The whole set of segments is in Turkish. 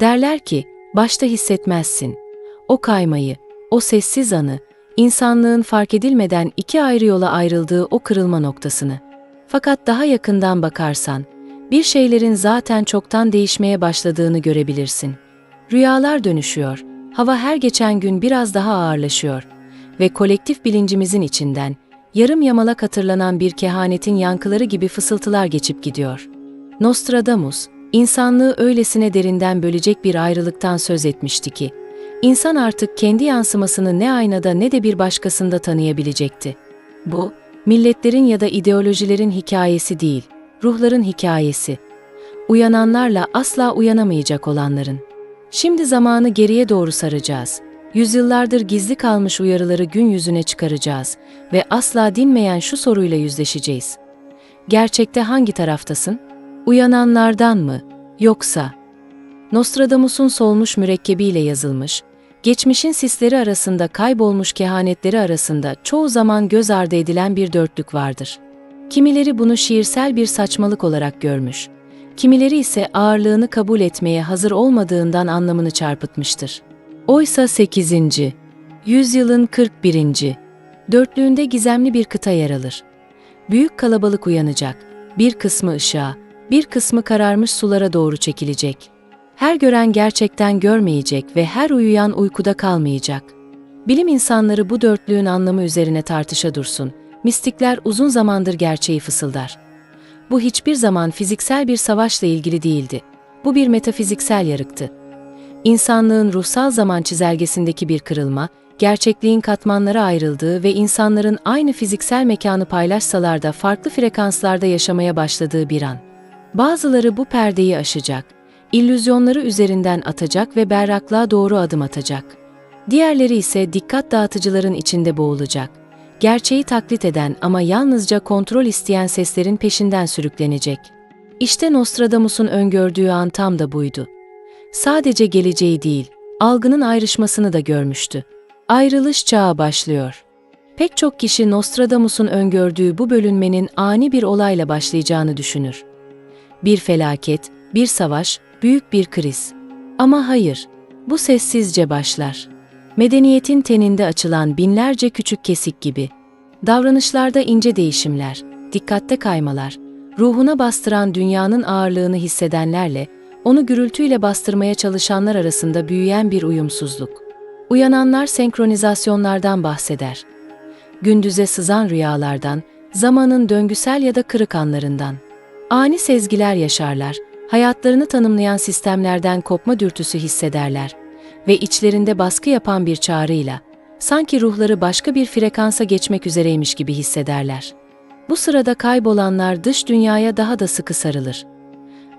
Derler ki, başta hissetmezsin. O kaymayı, o sessiz anı, insanlığın fark edilmeden iki ayrı yola ayrıldığı o kırılma noktasını. Fakat daha yakından bakarsan, bir şeylerin zaten çoktan değişmeye başladığını görebilirsin. Rüyalar dönüşüyor, hava her geçen gün biraz daha ağırlaşıyor ve kolektif bilincimizin içinden yarım yamalak hatırlanan bir kehanetin yankıları gibi fısıltılar geçip gidiyor. Nostradamus, insanlığı öylesine derinden bölecek bir ayrılıktan söz etmişti ki, insan artık kendi yansımasını ne aynada ne de bir başkasında tanıyabilecekti. Bu, milletlerin ya da ideolojilerin hikayesi değil, ruhların hikayesi. Uyananlarla asla uyanamayacak olanların. Şimdi zamanı geriye doğru saracağız. Yüzyıllardır gizli kalmış uyarıları gün yüzüne çıkaracağız ve asla dinmeyen şu soruyla yüzleşeceğiz. Gerçekte hangi taraftasın? Uyananlardan mı? Yoksa? Nostradamus'un solmuş mürekkebiyle yazılmış, geçmişin sisleri arasında kaybolmuş kehanetleri arasında çoğu zaman göz ardı edilen bir dörtlük vardır. Kimileri bunu şiirsel bir saçmalık olarak görmüş, kimileri ise ağırlığını kabul etmeye hazır olmadığından anlamını çarpıtmıştır. Oysa 8. yüzyılın 41. dörtlüğünde gizemli bir kıta yer alır. Büyük kalabalık uyanacak, bir kısmı ışığa, bir kısmı kararmış sulara doğru çekilecek. Her gören gerçekten görmeyecek ve her uyuyan uykuda kalmayacak. Bilim insanları bu dörtlüğün anlamı üzerine tartışa dursun. Mistikler uzun zamandır gerçeği fısıldar. Bu hiçbir zaman fiziksel bir savaşla ilgili değildi. Bu bir metafiziksel yarıktı. İnsanlığın ruhsal zaman çizelgesindeki bir kırılma, gerçekliğin katmanlara ayrıldığı ve insanların aynı fiziksel mekanı paylaşsalar da farklı frekanslarda yaşamaya başladığı bir an. Bazıları bu perdeyi aşacak, illüzyonları üzerinden atacak ve berraklığa doğru adım atacak. Diğerleri ise dikkat dağıtıcıların içinde boğulacak. Gerçeği taklit eden ama yalnızca kontrol isteyen seslerin peşinden sürüklenecek. İşte Nostradamus'un öngördüğü an tam da buydu. Sadece geleceği değil, algının ayrışmasını da görmüştü. Ayrılış çağı başlıyor. Pek çok kişi Nostradamus'un öngördüğü bu bölünmenin ani bir olayla başlayacağını düşünür. Bir felaket, bir savaş, büyük bir kriz. Ama hayır, bu sessizce başlar. Medeniyetin teninde açılan binlerce küçük kesik gibi. Davranışlarda ince değişimler, dikkatte kaymalar, ruhuna bastıran dünyanın ağırlığını hissedenlerle, onu gürültüyle bastırmaya çalışanlar arasında büyüyen bir uyumsuzluk. Uyananlar senkronizasyonlardan bahseder. Gündüze sızan rüyalardan, zamanın döngüsel ya da kırık anlarından. Ani sezgiler yaşarlar, hayatlarını tanımlayan sistemlerden kopma dürtüsü hissederler ve içlerinde baskı yapan bir çağrıyla, sanki ruhları başka bir frekansa geçmek üzereymiş gibi hissederler. Bu sırada kaybolanlar dış dünyaya daha da sıkı sarılır.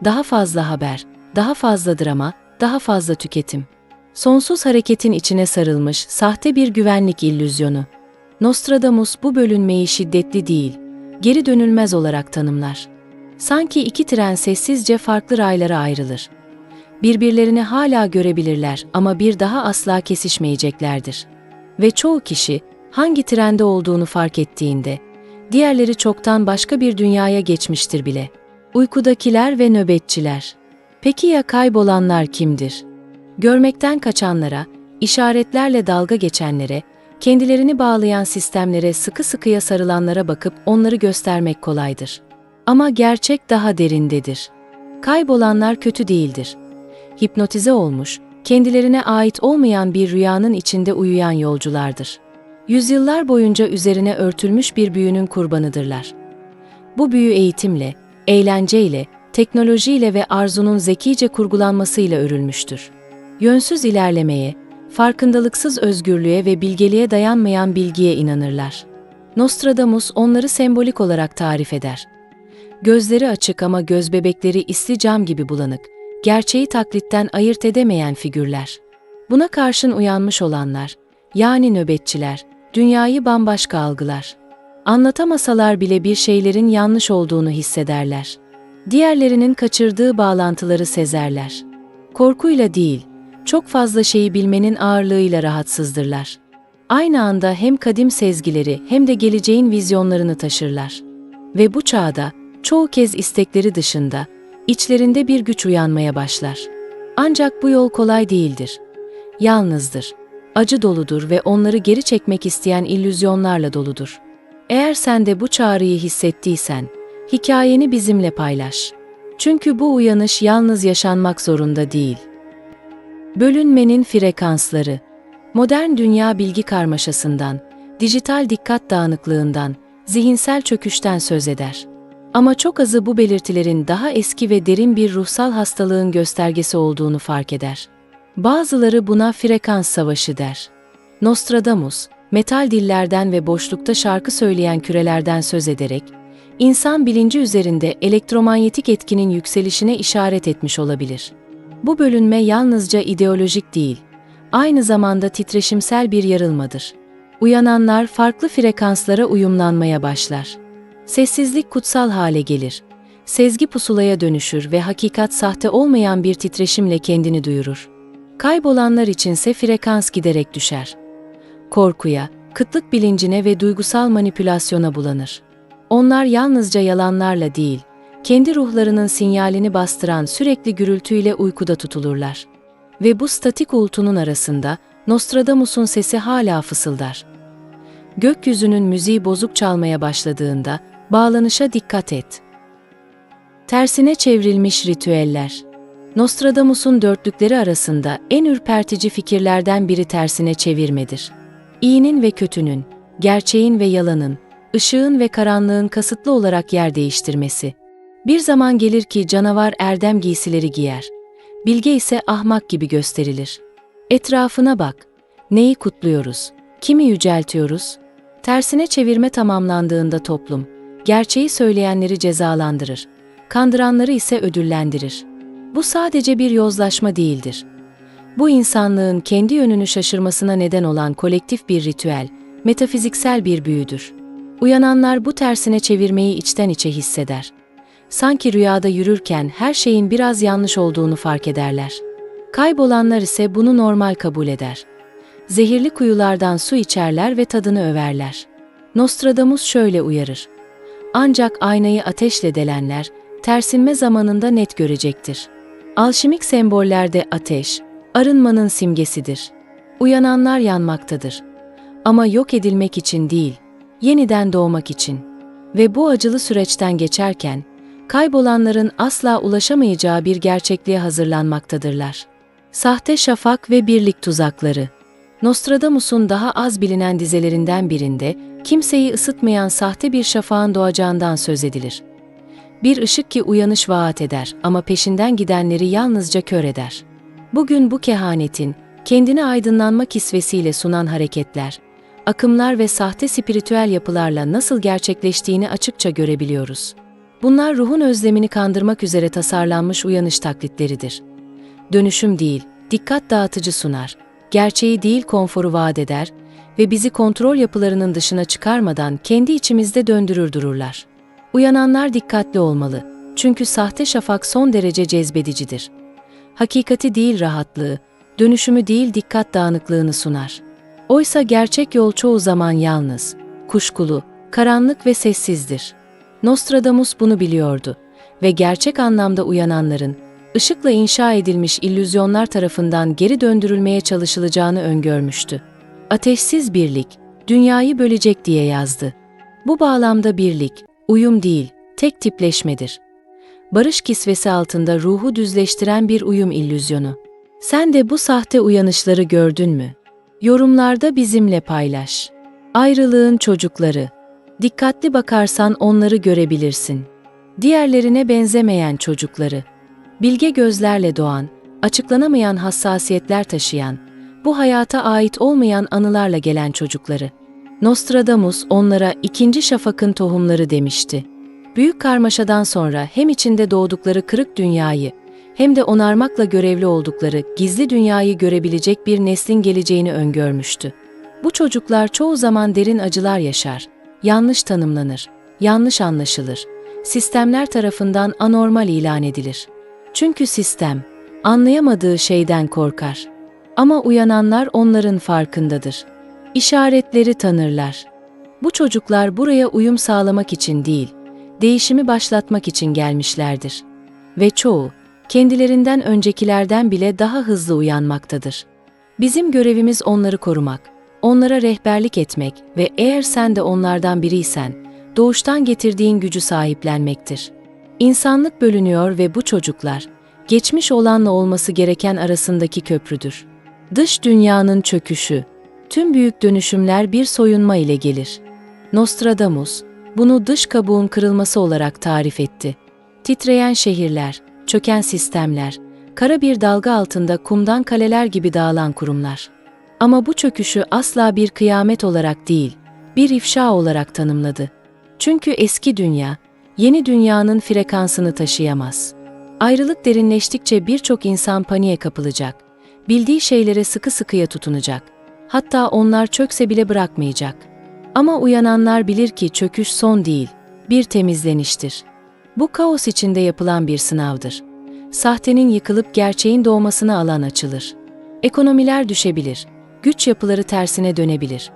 Daha fazla haber, daha fazla drama, daha fazla tüketim. Sonsuz hareketin içine sarılmış sahte bir güvenlik illüzyonu. Nostradamus bu bölünmeyi şiddetli değil, geri dönülmez olarak tanımlar. Sanki iki tren sessizce farklı raylara ayrılır. Birbirlerini hala görebilirler ama bir daha asla kesişmeyeceklerdir. Ve çoğu kişi hangi trende olduğunu fark ettiğinde, diğerleri çoktan başka bir dünyaya geçmiştir bile. Uykudakiler ve nöbetçiler. Peki ya kaybolanlar kimdir? Görmekten kaçanlara, işaretlerle dalga geçenlere, kendilerini bağlayan sistemlere sıkı sıkıya sarılanlara bakıp onları göstermek kolaydır. Ama gerçek daha derindedir. Kaybolanlar kötü değildir. Hipnotize olmuş, kendilerine ait olmayan bir rüyanın içinde uyuyan yolculardır. Yüzyıllar boyunca üzerine örtülmüş bir büyünün kurbanıdırlar. Bu büyü eğitimle, eğlenceyle, teknolojiyle ve arzunun zekice kurgulanmasıyla örülmüştür. Yönsüz ilerlemeye, farkındalıksız özgürlüğe ve bilgeliğe dayanmayan bilgiye inanırlar. Nostradamus onları sembolik olarak tarif eder. Gözleri açık ama göz bebekleri isli cam gibi bulanık, gerçeği taklitten ayırt edemeyen figürler. Buna karşın uyanmış olanlar, yani nöbetçiler, dünyayı bambaşka algılar. Anlatamasalar bile bir şeylerin yanlış olduğunu hissederler. Diğerlerinin kaçırdığı bağlantıları sezerler. Korkuyla değil, çok fazla şeyi bilmenin ağırlığıyla rahatsızdırlar. Aynı anda hem kadim sezgileri hem de geleceğin vizyonlarını taşırlar. Ve bu çağda çoğu kez istekleri dışında içlerinde bir güç uyanmaya başlar. Ancak bu yol kolay değildir. Yalnızdır. Acı doludur ve onları geri çekmek isteyen illüzyonlarla doludur. Eğer sen de bu çağrıyı hissettiysen, hikayeni bizimle paylaş. Çünkü bu uyanış yalnız yaşanmak zorunda değil. Bölünmenin frekansları Modern dünya bilgi karmaşasından, dijital dikkat dağınıklığından, zihinsel çöküşten söz eder. Ama çok azı bu belirtilerin daha eski ve derin bir ruhsal hastalığın göstergesi olduğunu fark eder. Bazıları buna frekans savaşı der. Nostradamus, metal dillerden ve boşlukta şarkı söyleyen kürelerden söz ederek, insan bilinci üzerinde elektromanyetik etkinin yükselişine işaret etmiş olabilir. Bu bölünme yalnızca ideolojik değil, aynı zamanda titreşimsel bir yarılmadır. Uyananlar farklı frekanslara uyumlanmaya başlar. Sessizlik kutsal hale gelir. Sezgi pusulaya dönüşür ve hakikat sahte olmayan bir titreşimle kendini duyurur. Kaybolanlar içinse frekans giderek düşer. Korkuya, kıtlık bilincine ve duygusal manipülasyona bulanır. Onlar yalnızca yalanlarla değil, kendi ruhlarının sinyalini bastıran sürekli gürültüyle uykuda tutulurlar. Ve bu statik uğultunun arasında Nostradamus'un sesi hala fısıldar. Gökyüzünün müziği bozuk çalmaya başladığında bağlanışa dikkat et. Tersine çevrilmiş ritüeller. Nostradamus'un dörtlükleri arasında en ürpertici fikirlerden biri tersine çevirmedir. İyinin ve kötünün, gerçeğin ve yalanın, ışığın ve karanlığın kasıtlı olarak yer değiştirmesi. Bir zaman gelir ki canavar erdem giysileri giyer. Bilge ise ahmak gibi gösterilir. Etrafına bak. Neyi kutluyoruz? Kimi yüceltiyoruz? Tersine çevirme tamamlandığında toplum, gerçeği söyleyenleri cezalandırır. Kandıranları ise ödüllendirir. Bu sadece bir yozlaşma değildir. Bu insanlığın kendi yönünü şaşırmasına neden olan kolektif bir ritüel, metafiziksel bir büyüdür. Uyananlar bu tersine çevirmeyi içten içe hisseder. Sanki rüyada yürürken her şeyin biraz yanlış olduğunu fark ederler. Kaybolanlar ise bunu normal kabul eder. Zehirli kuyulardan su içerler ve tadını överler. Nostradamus şöyle uyarır. Ancak aynayı ateşle delenler, tersinme zamanında net görecektir. Alşimik sembollerde ateş, arınmanın simgesidir. Uyananlar yanmaktadır. Ama yok edilmek için değil, yeniden doğmak için. Ve bu acılı süreçten geçerken, kaybolanların asla ulaşamayacağı bir gerçekliğe hazırlanmaktadırlar. Sahte şafak ve birlik tuzakları. Nostradamus'un daha az bilinen dizelerinden birinde kimseyi ısıtmayan sahte bir şafağın doğacağından söz edilir. Bir ışık ki uyanış vaat eder ama peşinden gidenleri yalnızca kör eder. Bugün bu kehanetin, kendini aydınlanma kisvesiyle sunan hareketler, akımlar ve sahte spiritüel yapılarla nasıl gerçekleştiğini açıkça görebiliyoruz. Bunlar ruhun özlemini kandırmak üzere tasarlanmış uyanış taklitleridir. Dönüşüm değil, dikkat dağıtıcı sunar, gerçeği değil konforu vaat eder ve bizi kontrol yapılarının dışına çıkarmadan kendi içimizde döndürür dururlar. Uyananlar dikkatli olmalı. Çünkü sahte şafak son derece cezbedicidir. Hakikati değil rahatlığı, dönüşümü değil dikkat dağınıklığını sunar. Oysa gerçek yol çoğu zaman yalnız, kuşkulu, karanlık ve sessizdir. Nostradamus bunu biliyordu ve gerçek anlamda uyananların, ışıkla inşa edilmiş illüzyonlar tarafından geri döndürülmeye çalışılacağını öngörmüştü. Ateşsiz birlik, dünyayı bölecek diye yazdı. Bu bağlamda birlik, uyum değil, tek tipleşmedir. Barış kisvesi altında ruhu düzleştiren bir uyum illüzyonu. Sen de bu sahte uyanışları gördün mü? Yorumlarda bizimle paylaş. Ayrılığın çocukları. Dikkatli bakarsan onları görebilirsin. Diğerlerine benzemeyen çocukları. Bilge gözlerle doğan, açıklanamayan hassasiyetler taşıyan, bu hayata ait olmayan anılarla gelen çocukları. Nostradamus onlara ikinci şafakın tohumları demişti. Büyük karmaşadan sonra hem içinde doğdukları kırık dünyayı hem de onarmakla görevli oldukları gizli dünyayı görebilecek bir neslin geleceğini öngörmüştü. Bu çocuklar çoğu zaman derin acılar yaşar, yanlış tanımlanır, yanlış anlaşılır, sistemler tarafından anormal ilan edilir. Çünkü sistem, anlayamadığı şeyden korkar. Ama uyananlar onların farkındadır. İşaretleri tanırlar. Bu çocuklar buraya uyum sağlamak için değil, değişimi başlatmak için gelmişlerdir. Ve çoğu, kendilerinden öncekilerden bile daha hızlı uyanmaktadır. Bizim görevimiz onları korumak, onlara rehberlik etmek ve eğer sen de onlardan biriysen, doğuştan getirdiğin gücü sahiplenmektir. İnsanlık bölünüyor ve bu çocuklar, geçmiş olanla olması gereken arasındaki köprüdür. Dış dünyanın çöküşü, tüm büyük dönüşümler bir soyunma ile gelir. Nostradamus, bunu dış kabuğun kırılması olarak tarif etti. Titreyen şehirler, çöken sistemler, kara bir dalga altında kumdan kaleler gibi dağılan kurumlar. Ama bu çöküşü asla bir kıyamet olarak değil, bir ifşa olarak tanımladı. Çünkü eski dünya, yeni dünyanın frekansını taşıyamaz. Ayrılık derinleştikçe birçok insan paniğe kapılacak. Bildiği şeylere sıkı sıkıya tutunacak. Hatta onlar çökse bile bırakmayacak. Ama uyananlar bilir ki çöküş son değil, bir temizleniştir. Bu kaos içinde yapılan bir sınavdır. Sahtenin yıkılıp gerçeğin doğmasına alan açılır. Ekonomiler düşebilir, güç yapıları tersine dönebilir.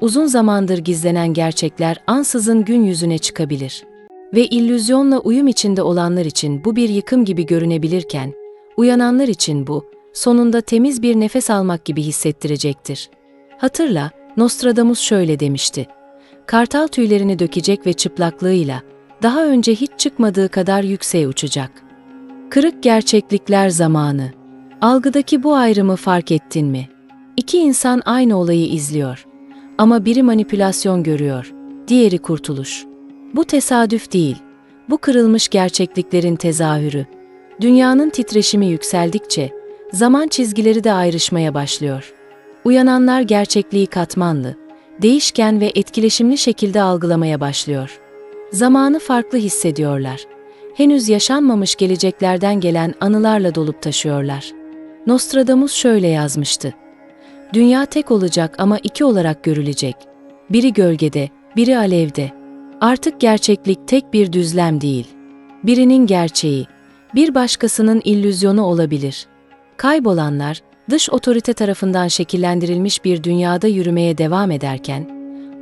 Uzun zamandır gizlenen gerçekler ansızın gün yüzüne çıkabilir. Ve illüzyonla uyum içinde olanlar için bu bir yıkım gibi görünebilirken, uyananlar için bu, sonunda temiz bir nefes almak gibi hissettirecektir. Hatırla, Nostradamus şöyle demişti. Kartal tüylerini dökecek ve çıplaklığıyla, daha önce hiç çıkmadığı kadar yükseğe uçacak. Kırık gerçeklikler zamanı. Algıdaki bu ayrımı fark ettin mi? İki insan aynı olayı izliyor. Ama biri manipülasyon görüyor, diğeri kurtuluş. Bu tesadüf değil. Bu kırılmış gerçekliklerin tezahürü. Dünyanın titreşimi yükseldikçe zaman çizgileri de ayrışmaya başlıyor. Uyananlar gerçekliği katmanlı, değişken ve etkileşimli şekilde algılamaya başlıyor. Zamanı farklı hissediyorlar. Henüz yaşanmamış geleceklerden gelen anılarla dolup taşıyorlar. Nostradamus şöyle yazmıştı. Dünya tek olacak ama iki olarak görülecek. Biri gölgede, biri alevde. Artık gerçeklik tek bir düzlem değil. Birinin gerçeği, bir başkasının illüzyonu olabilir. Kaybolanlar, dış otorite tarafından şekillendirilmiş bir dünyada yürümeye devam ederken,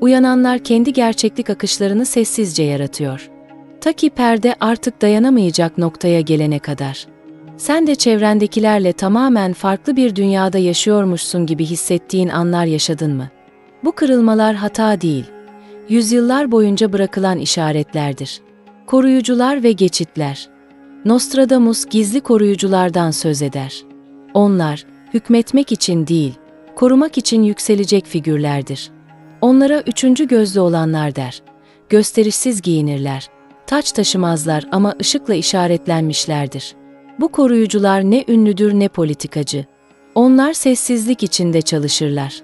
uyananlar kendi gerçeklik akışlarını sessizce yaratıyor. Ta ki perde artık dayanamayacak noktaya gelene kadar. Sen de çevrendekilerle tamamen farklı bir dünyada yaşıyormuşsun gibi hissettiğin anlar yaşadın mı? Bu kırılmalar hata değil, yüzyıllar boyunca bırakılan işaretlerdir. Koruyucular ve geçitler. Nostradamus gizli koruyuculardan söz eder. Onlar, hükmetmek için değil, korumak için yükselecek figürlerdir. Onlara üçüncü gözlü olanlar der. Gösterişsiz giyinirler, taç taşımazlar ama ışıkla işaretlenmişlerdir. Bu koruyucular ne ünlüdür ne politikacı. Onlar sessizlik içinde çalışırlar.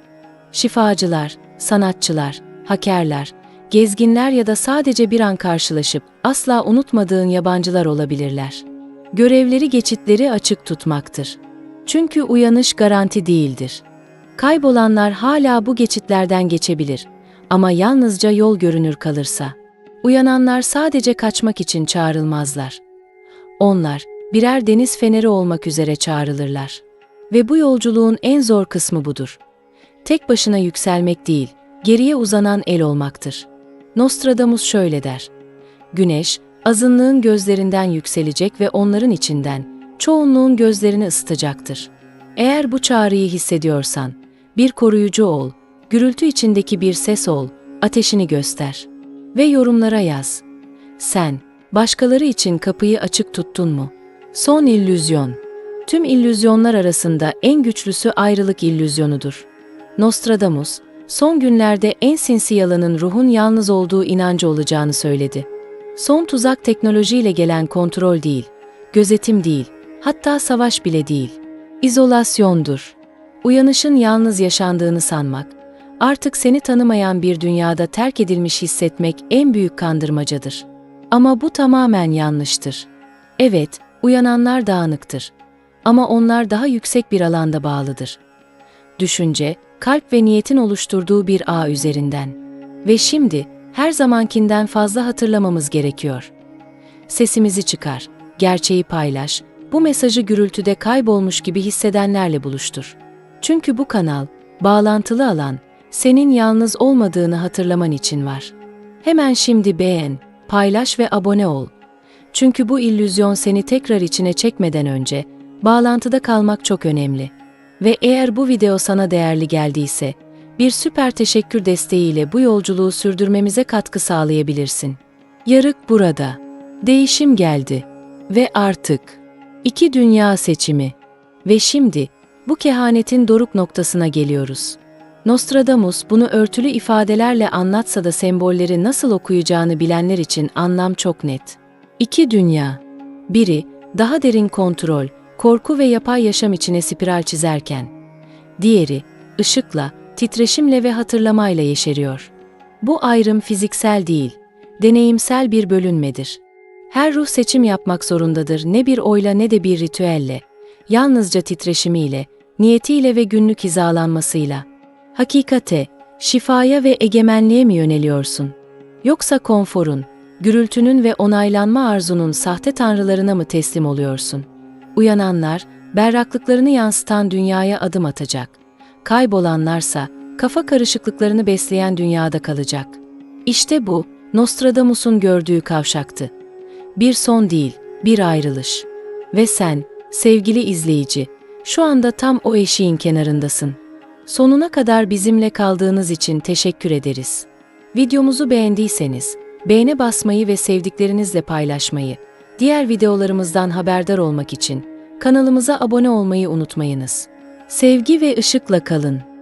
Şifacılar, sanatçılar, hakerler, gezginler ya da sadece bir an karşılaşıp asla unutmadığın yabancılar olabilirler. Görevleri geçitleri açık tutmaktır. Çünkü uyanış garanti değildir. Kaybolanlar hala bu geçitlerden geçebilir ama yalnızca yol görünür kalırsa. Uyananlar sadece kaçmak için çağrılmazlar. Onlar birer deniz feneri olmak üzere çağrılırlar. Ve bu yolculuğun en zor kısmı budur. Tek başına yükselmek değil, geriye uzanan el olmaktır. Nostradamus şöyle der. Güneş, azınlığın gözlerinden yükselecek ve onların içinden, çoğunluğun gözlerini ısıtacaktır. Eğer bu çağrıyı hissediyorsan, bir koruyucu ol, gürültü içindeki bir ses ol, ateşini göster. Ve yorumlara yaz. Sen, başkaları için kapıyı açık tuttun mu? Son illüzyon. Tüm illüzyonlar arasında en güçlüsü ayrılık illüzyonudur. Nostradamus, son günlerde en sinsi yalanın ruhun yalnız olduğu inancı olacağını söyledi. Son tuzak teknolojiyle gelen kontrol değil, gözetim değil, hatta savaş bile değil. İzolasyondur. Uyanışın yalnız yaşandığını sanmak, artık seni tanımayan bir dünyada terk edilmiş hissetmek en büyük kandırmacadır. Ama bu tamamen yanlıştır. Evet, uyananlar dağınıktır. Ama onlar daha yüksek bir alanda bağlıdır. Düşünce, kalp ve niyetin oluşturduğu bir ağ üzerinden. Ve şimdi, her zamankinden fazla hatırlamamız gerekiyor. Sesimizi çıkar, gerçeği paylaş, bu mesajı gürültüde kaybolmuş gibi hissedenlerle buluştur. Çünkü bu kanal, bağlantılı alan, senin yalnız olmadığını hatırlaman için var. Hemen şimdi beğen, paylaş ve abone ol. Çünkü bu illüzyon seni tekrar içine çekmeden önce bağlantıda kalmak çok önemli. Ve eğer bu video sana değerli geldiyse, bir süper teşekkür desteğiyle bu yolculuğu sürdürmemize katkı sağlayabilirsin. Yarık burada. Değişim geldi. Ve artık. iki dünya seçimi. Ve şimdi bu kehanetin doruk noktasına geliyoruz. Nostradamus bunu örtülü ifadelerle anlatsa da sembolleri nasıl okuyacağını bilenler için anlam çok net. İki dünya. Biri, daha derin kontrol, korku ve yapay yaşam içine spiral çizerken. Diğeri, ışıkla, titreşimle ve hatırlamayla yeşeriyor. Bu ayrım fiziksel değil, deneyimsel bir bölünmedir. Her ruh seçim yapmak zorundadır ne bir oyla ne de bir ritüelle, yalnızca titreşimiyle, niyetiyle ve günlük hizalanmasıyla. Hakikate, şifaya ve egemenliğe mi yöneliyorsun? Yoksa konforun, gürültünün ve onaylanma arzunun sahte tanrılarına mı teslim oluyorsun? Uyananlar, berraklıklarını yansıtan dünyaya adım atacak. Kaybolanlarsa, kafa karışıklıklarını besleyen dünyada kalacak. İşte bu, Nostradamus'un gördüğü kavşaktı. Bir son değil, bir ayrılış. Ve sen, sevgili izleyici, şu anda tam o eşiğin kenarındasın. Sonuna kadar bizimle kaldığınız için teşekkür ederiz. Videomuzu beğendiyseniz, beğene basmayı ve sevdiklerinizle paylaşmayı, diğer videolarımızdan haberdar olmak için kanalımıza abone olmayı unutmayınız. Sevgi ve ışıkla kalın.